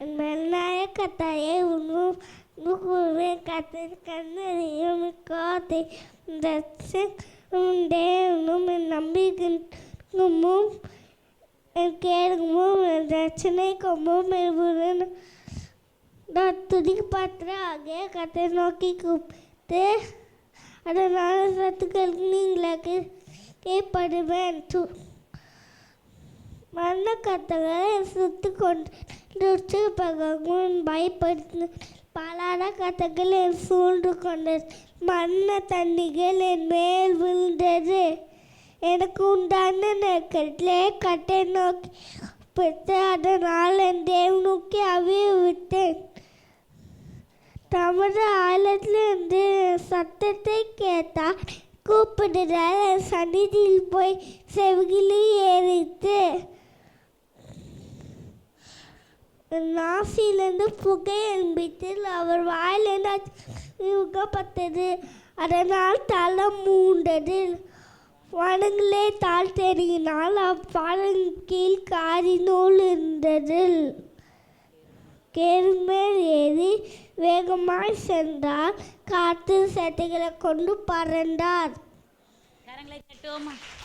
Melnaia Cataia, no, no governo Catar Canaria, me cote, desce, um deu, no me namigo, no mum, eu quero mum, desce, nem como me burano, da tudo patra, ague, catar no que cupte, adonai, sato, calcning, laque, que para vento. கத்தகளை சுத்து கொண்டு பகவான் பயப்படுத்து பலார கத்தகள் என் சூழ்ந்து கொண்டது மரண தண்ணிகள் என் மேல் விழுந்தது. எனக்கு உண்டான நெருக்கத்திலே கட்டை நோக்கி பிடித்து அதனால் என் தேவனுக்கு அவிய விட்டேன் தமது ஆழத்திலிருந்து சத்தத்தை கேட்டால் கூப்பிடுறார் என் சந்நிதியில் போய் செவிகிலி ஏறி நாசியிலிருந்து புகை எழும்பிட்டு அவர் வாயிலேருந்து முகப்பட்டது அதனால் தலை மூண்டது. வனங்களே தாழ் தெரியினால் அவ்வாழன் கீழ் காரி நூல் இருந்தது. கேருமேல் ஏறி வேகமாய் சென்றார். காற்று சட்டைகளை கொண்டு பறந்தார். கரங்களை தட்டுவோமா?